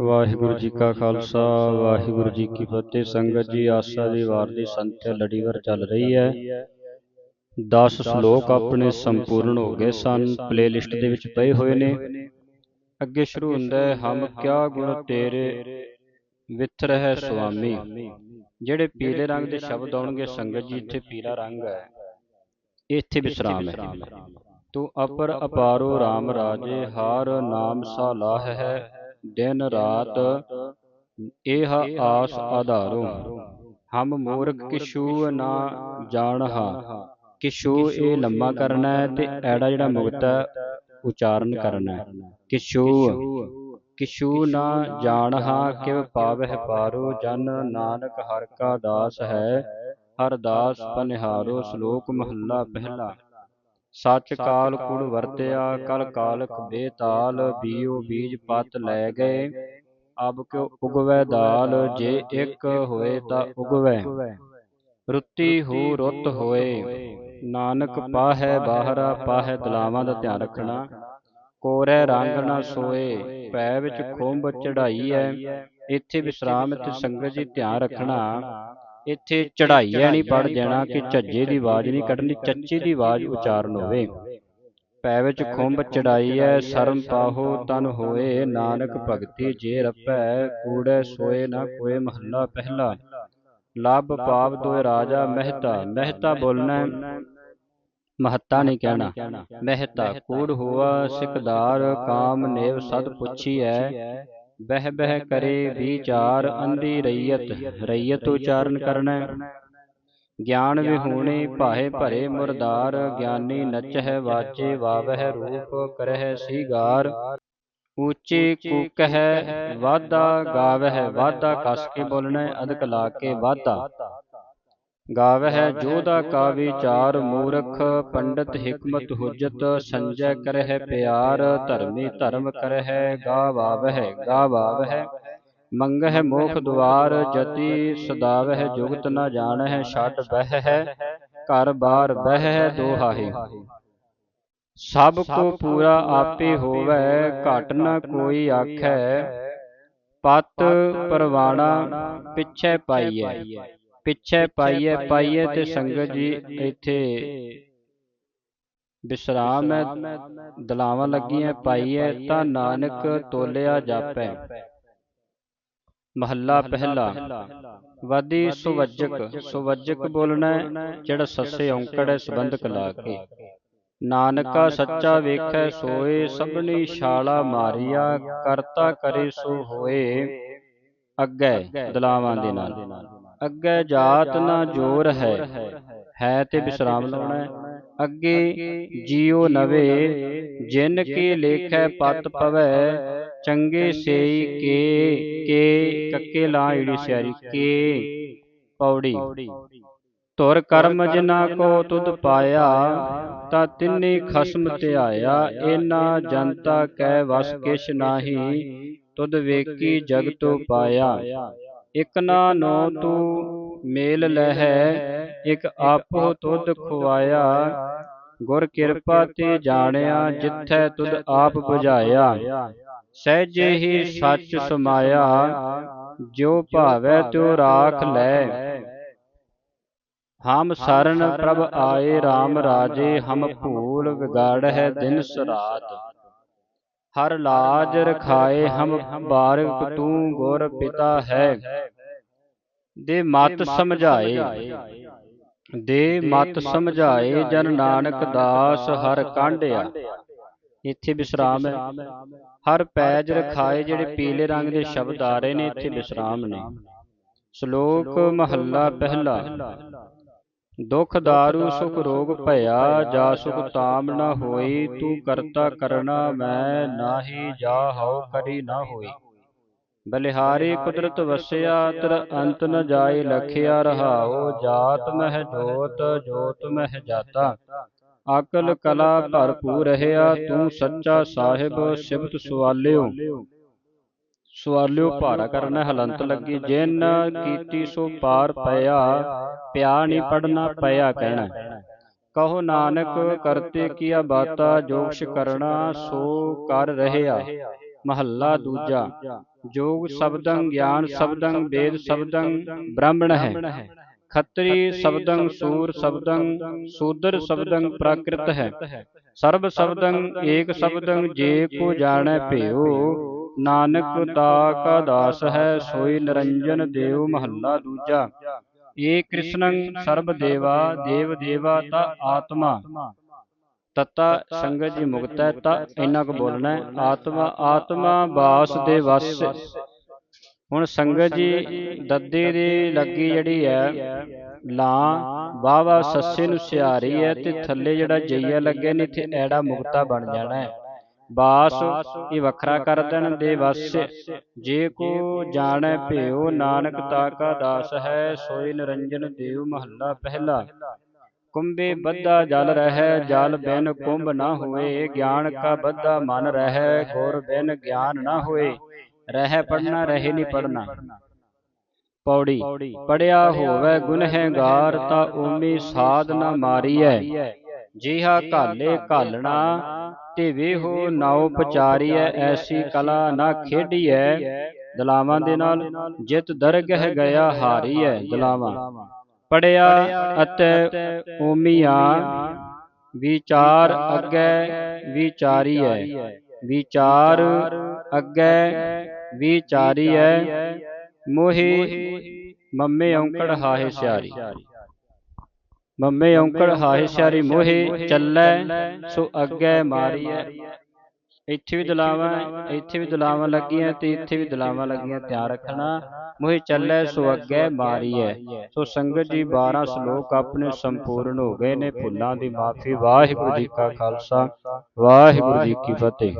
ਵਾਹਿਗੁਰੂ ਜੀ ਕਾ ਖਾਲਸਾ ਵਾਹਿਗੁਰੂ ਜੀ ਕੀ ਫਤਿਹ। ਸੰਗਤ ਜੀ ਆਸਾ ਦੀ ਵਾਰ ਦੀ ਸੰਥਿਆ ਲੜੀਵਾਰ ਚੱਲ ਰਹੀ ਹੈ। 10 ਸ਼ਲੋਕ ਆਪਣੇ ਸੰਪੂਰਨ ਹੋ ਗਏ ਸਨ। ਪਲੇਲਿਸਟ ਦੇ ਵਿੱਚ ਪਏ ਹੋਏ ਨੇ। ਅੱਗੇ ਸ਼ੁਰੂ ਹੁੰਦਾ ਹੈ ਹਮ ਕਿਆ ਗੁਣ ਤੇਰੇ ਵਿਥ ਰਹਿ ਸੁਆਮੀ। ਜਿਹੜੇ ਪੀਲੇ ਰੰਗ ਦੇ ਸ਼ਬਦ ਆਉਣਗੇ ਸੰਗਤ ਜੀ ਇੱਥੇ ਪੀਲਾ ਰੰਗ ਹੈ। ਇੱਥੇ ਵਿਸਰਾਮ ਹੈ। ਤੂੰ ਅਪਰ ਅਪਾਰੋ RAM ਰਾਜੇ ਹਾਰ ਨਾਮ ਸਾਲਾਹ ਹੈ ਦਿਨ ਰਾਤ ਇਹ ਆਸ ਆਧਾਰੋ। ਹਮ ਮੂਰਖ ਕਿਛੂ ਨਾ ਜਾਣਹਾ। ਕਿਛੂ ਇਹ ਲੰਮਾ ਕਰਨਾ ਹੈ ਤੇ ਐੜਾ ਜਿਹੜਾ ਮੁਕਤ ਉਚਾਰਨ ਕਰਨਾ। ਹੈ ਕਿਛੂ ਕਿਛੂ ਨਾ ਜਾਣਹਾ ਕਿਵ ਪਾਵਹਿ ਪਾਰੋ ਜਨ ਨਾਨਕ ਹਰ ਕਾ ਦਾਸ ਹੈ। ਹਰ ਦਾਸ ਪਨਿਹਾਰੋ ਸ਼ਲੋਕ ਮਹੱਲਾ ਪਹਿਲਾ। ਸੱਚ ਕਾਲ ਕੁੜ ਵਰਤਿਆ ਕਲ ਕਾਲਕ ਬੇਤਾਲ ਬੀਓ ਬੀਜ ਪਤ ਲੈ ਗਏ। ਅਬ ਕਿਉ ਉਗਵੈ ਦਾਲ ਜੇ ਇੱਕ ਹੋਏ ਤਾਂ ਉਗਵੈ। ਰੁੱਤੀ ਹੋ ਰੁੱਤ ਹੋਏ। ਨਾਨਕ ਪਾਹੈ ਬਾਹਰਾ ਪਾਹੈ ਦਲਾਵਾਂ ਦਾ ਧਿਆਨ ਰੱਖਣਾ। ਕੋਰੇ ਰੰਗ ਨਾ ਸੋਏ ਪੈ ਵਿੱਚ ਖੁੰਬ ਚੜਾਈ ਹੈ ਇੱਥੇ ਵਿਸਰਾਮ ਤੇ ਸੰਗਤ ਜੀ ਧਿਆਨ ਰੱਖਣਾ। ਇੱਥੇ ਚੜਾਈਆ ਨਹੀਂ ਪੜ ਦੇਣਾ ਕਿ ਝੱਜੇ ਦੀ ਆਵਾਜ਼ ਨਹੀਂ ਕੱਢਣੀ ਚੱਚੇ ਦੀ ਆਵਾਜ਼ ਉਚਾਰਨ ਹੋਵੇ। ਪੈ ਵਿੱਚ ਖੁੰਬ ਚੜਾਈ ਐ ਸ਼ਰਮ ਪਾਹੋ ਤਨ ਹੋਏ ਨਾਨਕ ਭਗਤੀ ਜੇ ਰੱਪੈ ਕੂੜੈ ਸੋਏ ਨਾ ਕੋਏ ਮਹੱਲਾ ਪਹਿਲਾ। ਲੱਭ ਪਾਪ ਦੋਇ ਰਾਜਾ ਮਹਿਤਾ ਮਹਿਤਾ ਬੋਲਣਾ ਮਹੱਤਾ ਨਹੀਂ ਕਹਿਣਾ। ਮਹਿਤਾ ਕੂੜ ਹੋਆ ਸਿਕਦਾਰ ਕਾਮ ਨੇਵ ਸਦ ਪੁੱਛੀਐ ਬਹਿ ਬਹਿ ਕਰੇ ਵਿਚਾਰ ਅੰਧੀ ਰਈਅਤ। ਰਈਅਤ। ਉਚਾਰਨ ਕਰਨਾ। ਗਿਆਨ ਵਿਹੂਣੇ ਭਾਏ ਭਰੇ ਮੁਰਦਾਰ। ਗਿਆਨੀ ਨਚਹਿ ਵਾਚੇ ਵਾਵਹਿ ਰੂਪ ਕਰਹਿ ਸੀਗਾਰ। ਉੱਚੇ ਕੂਕਹਿ ਵਾਦਾ ਗਾਵਹਿ ਵਾਦਾ ਕਸ ਕੇ ਬੋਲਣਾ ਅਦਕ ਲਾ ਕੇ ਵਾਦਾ ਗਾਵਹਿ ਜੋਦਾ ਕਾ ਵਿਚਾਰ ਮੂਰਖ ਪੰਡਤ ਹਕਮਤ ਹੁਜਤ ਸੰਜੈ ਕਰਹਿ ਪਿਆਰ ਧਰਮੀ ਧਰਮ ਕਰਹਿ ਗਾਵਾਵਹਿ ਗਾਵਾਵਹਿ ਮੰਗਹਿ ਮੋਖ ਦੁਆਰ ਜਤੀ ਸਦਾਵਹਿ ਜੁਗਤ ਨ ਜਾਣਹਿ ਛੱਡ ਬਹਿ ਘਰ ਬਾਰ ਬਹਿ ਦੋਹਾਹੇ। ਸਭ ਕੋ ਪੂਰਾ ਆਪੇ ਹੋਵੇ ਘਟ ਨ ਕੋਈ ਆਖੈ ਪਤ ਪਰਵਾਣਾ ਪਿੱਛੇ ਪਾਈਐ। ਪਿੱਛੇ ਪਾਈਏ ਪਾਈਏ ਤੇ ਸੰਗਤ ਜੀ ਇੱਥੇ ਵਿਸਰਾਮ ਹੈ ਦਲਾਵਾਂ ਲੱਗੀਆਂ ਪਾਈਏ ਤਾਂ ਨਾਨਕ ਤੋਲਿਆ ਜਾਪੈ। ਮਹੱਲਾ ਪਹਿਲਾ। ਵਾਦੀ ਸੁਵਜਕ। ਸੁਵਜਕ। ਬੋਲਣਾ ਜਿਹੜਾ ਸੱਸੇ ਔਂਕੜ ਹੈ ਸੰਬੰਧਕ ਲਾ ਕੇ। ਨਾਨਕਾ ਸੱਚਾ ਵੇਖੈ ਸੋਏ ਸਭਨੀ ਛਾਲਾ ਮਾਰੀਆ ਕਰਤਾ ਕਰੇ ਸੋ ਹੋਏ। ਅੱਗੇ ਦਲਾਵਾਂ ਦੇ ਨਾਲ। ਅੱਗੇ ਜਾਤ ਨਾ ਜੋਰ ਹੈ ਹੈ। ਤੇ ਵਿਸਰਾਮ ਲਾਉਣਾ ਅੱਗੇ ਜੀਉ ਨਵੇ ਜਿਨ ਕੀ ਲੇਖੈ ਪਤ ਪਵੈ ਚੰਗੇ ਸੇਈ ਕੇ ਕੇ ਕੱਕੇ ਲਾ ਈੜੀ ਸਿਆਰੀ ਕੇ। ਪੌੜੀ। ਧੁਰ ਕਰਮ ਜਿਨਾ ਕੋ ਤੁਧ ਪਾਇਆ ਤਾਂ ਤਿੰਨੇ ਖਸਮ ਧਿਆਇਆ ਇਨਾ ਜਨਤਾ ਕੈ ਵਸ ਕਿਛ ਨਾਹੀ ਤੁਧ ਵੇਖੀ ਜਗ ਤੋ ਪਾਇਆ। ਇਕ ਨਾ ਨੋ ਤੂੰ ਮੇਲ ਲਹਿ, ਇਕ ਆਪੋ ਤੁਧ ਖਵਾਇਆ ਗੁਰ ਕਿਰਪਾ ਤੇ ਜਾਣਿਆ, ਜਿਥੈ ਤੁਧ ਆਪ 부ਝਾਇਆ ਸਹਿਜੇ ਹੀ ਸੱਚ ਸਮਾਇਆ ਜੋ ਭਾਵੈ ਤਿਉ ਰਾਖ ਲੈ। ਹਮ ਸਰਨ ਪ੍ਰਭ ਆਏ RAM ਰਾਜੇ, ਹਮ ਭੂਲ ਵਿਗਾੜ ਹੈ ਦਿਨ ਸਰਾਤ ਹਰ ਲਾਜ ਰਖਾਏ ਹਮ ਬਾਰਕ ਤੂੰ ਗੁਰ ਪਿਤਾ ਹੈ। ਦੇ ਮਤ ਸਮਝਾਏ। ਦੇ ਮਤ ਸਮਝਾਏ ਜਨ ਨਾਨਕ ਦਾਸ ਹਰ ਕਾਂਢਿਆ ਇੱਥੇ ਵਿਸਰਾਮ ਹੈ। ਹਰ ਪੈਜ ਰਖਾਏ ਜਿਹੜੇ ਪੀਲੇ ਰੰਗ ਦੇ ਸ਼ਬਦ ਆ ਰਹੇ ਨੇ ਇੱਥੇ ਵਿਸਰਾਮ ਨੇ। ਸ਼ਲੋਕ ਮਹੱਲਾ ਪਹਿਲਾ। ਦੁਖ ਦਾਰੂ ਸੁਖ ਰੋਗ ਭਇਆ ਜਾ ਸੁਖ ਤਾਮ ਨਾ ਹੋਈ ਤੂੰ ਕਰਤਾ ਕਰਨਾ ਮੈਂ ਨਾਹੀ ਜਾ ਹਉ ਕਰੀ ਨਾ ਹੋਈ। ਬਲਿਹਾਰੀ ਕੁਦਰਤ ਵਸਿਆ ਤਰ ਅੰਤ ਨ ਜਾਏ ਲਖਿਆ ਰਹਾਓ ਜਾਤ ਮਹਿ ਜੋਤ ਜੋਤ ਮਹਿ ਜਾਤਾ। ਅਕਲ ਕਲਾ ਭਰਪੂਰ ਰਹਿਆ ਤੂੰ ਸੱਚਾ ਸਾਹਿਬ ਸਿਬਤ ਸਵਾਲਿਓ। ਸਵਾਲਿਓ ਭਾਰਾ ਕਰਨਾ ਹਲੰਤ ਲੱਗੀ ਜਿਨ ਕੀਤੀ ਸੋ ਪਾਰ ਪਿਆ ਪਿਆ ਨਹੀਂ ਪੜਨਾ ਪਿਆ ਕਹਿਣਾ। ਕਹੋ ਨਾਨਕ ਕਰਤੇ ਕੀਆ ਬਾਤਾ ਜੋਗਸ਼ ਕਰਨਾ ਸੋ ਕਰ ਰਹਿਆ ਮਹੱਲਾ ਦੂਜਾ। ਜੋਗ ਸ਼ਬਦੰ ਗਿਆਨ ਸ਼ਬਦੰ ਵੇਦ ਸ਼ਬਦੰ ਬ੍ਰਾਹਮਣ ਹੈ। ਖੱਤਰੀ ਸ਼ਬਦੰ ਸੂਰ ਸ਼ਬਦੰ ਸੂਦਰ ਸ਼ਬਦੰ ਪ੍ਰਾਕ੍ਰਿਤ ਹੈ। ਸਰਬ ਸ਼ਬਦੰ ਏਕ ਸ਼ਬਦੰ ਜੇ ਕੋ ਜਾਣੈ ਭਿਓ। ਨਾਨਕ ਤਾ ਕਾ ਦਾਸ ਹੈ ਸੋਈ ਨਿਰੰਜਨ ਦੇਵ ਮਹੱਲਾ ਦੂਜਾ। ਏ ਕ੍ਰਿਸ਼ਨੰ ਸਰਬ ਦੇਵਾ ਦੇਵ ਦੇਵਾ ਤਾ ਆਤਮਾ। ਤਤਾ ਸੰਗਤ ਜੀ ਮੁਕਤ ਹੈ ਤਾਂ ਇੰਨਾ ਕੁ ਬੋਲਣਾ ਹੈ ਆਤਮਾ ਆਤਮਾ ਬਾਸ ਦੇ ਵਸ। ਹੁਣ ਸੰਗਤ ਜੀ ਦੱਦੇ ਦੀ ਲੱਗੀ ਜਿਹੜੀ ਹੈ ਲਾਂ ਵਾਵਾ ਸੱਸੇ ਨੂੰ ਸਿਆਰੀ ਹੈ ਤੇ ਥੱਲੇ ਜਿਹੜਾ ਜਈਆ ਲੱਗੇ ਨੇ ਇੱਥੇ ਐੜਾ ਮੁਕਤਾ ਬਣ ਜਾਣਾ ਹੈ। ਬਾਸ ਇਹ ਵੱਖਰਾ ਕਰ ਦੇਣ ਦੇ ਵਸ ਜੇ ਕੋ ਜਾਣੈ ਭਿਓ ਨਾਨਕ ਤਾ ਕਾ ਦਾਸ ਹੈ ਸੋਈ ਨਿਰੰਜਨ ਦੇਵ ਮਹੱਲਾ ਪਹਿਲਾ। ਕੁੰਭੇ ਬੱਧਾ ਜਲ ਰਹਿ ਜਲ ਬਿਨ ਕੁੰਭ ਨਾ ਹੋਏ ਗਿਆਨ ਕਾ ਬੱਧਾ ਮਨ ਰਹਿ ਗੁਰ ਬਿਨ ਗਿਆਨ ਨਾ ਹੋਏ। ਰਹਿ ਪੜਨਾ ਰਹੇ ਨਹੀਂ ਪੜਨਾ ਪੌੜੀ। ਪੜਿਆ ਹੋਵੇ ਗੁਨਹਗਾਰ ਤਾਂ ਓਮੀ ਸਾਧ ਨਾ ਮਾਰੀਐ। ਜਿਹਾ ਘਾਲੇ ਘਾਲਣਾ ਤੇ ਵੇਹੋ ਨਾਉ ਪਚਾਰੀਐ ਐਸੀ ਕਲਾ ਨਾ ਖੇਡੀਐ। ਦਲਾਵਾਂ ਦੇ ਨਾਲ ਜਿਤ ਦਰਗਹਿ ਗਿਆ ਹਾਰੀਐ ਦਲਾਵਾਂ। ਪੜਿਆ ਅਤੇ ਓਮੀਆਂ ਵਿਚਾਰ ਅੱਗੇ ਵਿਚਾਰੀਐ। ਵਿਚਾਰ ਅੱਗੇ ਵਿਚਾਰੀਐ। ਮੋਹਿ ਮੰਮੇ ਔਂਕੜ ਹਾਹੇ ਸਿਆਰੀ। ਮੰਮੇ ਔਂਕੜ ਹਾਹੇ ਸਿਆਰੀ ਮੋਹਿ ਚੱਲੈ ਸੋ ਅੱਗੇ ਮਾਰੀਐ। ਇੱਥੇ ਵੀ ਦਲਾਵਾਂ ਇੱਥੇ ਵੀ ਦਲਾਵਾਂ ਲੱਗੀਆਂ ਤੇ ਇੱਥੇ ਵੀ ਦਲਾਵਾਂ ਲੱਗੀਆਂ ਧਿਆਨ ਰੱਖਣਾ। ਮੋਹਿ ਚੱਲੈ ਸੋ ਅੱਗੇ ਮਾਰੀਐ। ਸੋ ਸੰਗਤ ਜੀ 12 ਸ਼ਲੋਕ ਆਪਣੇ ਸੰਪੂਰਨ ਹੋ ਗਏ ਨੇ ਭੁੱਲਾਂ ਦੀ ਮਾਫੀ। ਵਾਹਿਗੁਰੂ ਜੀ ਕਾ ਖਾਲਸਾ। ਵਾਹਿਗੁਰੂ ਜੀ ਕੀ ਫਤਿਹ।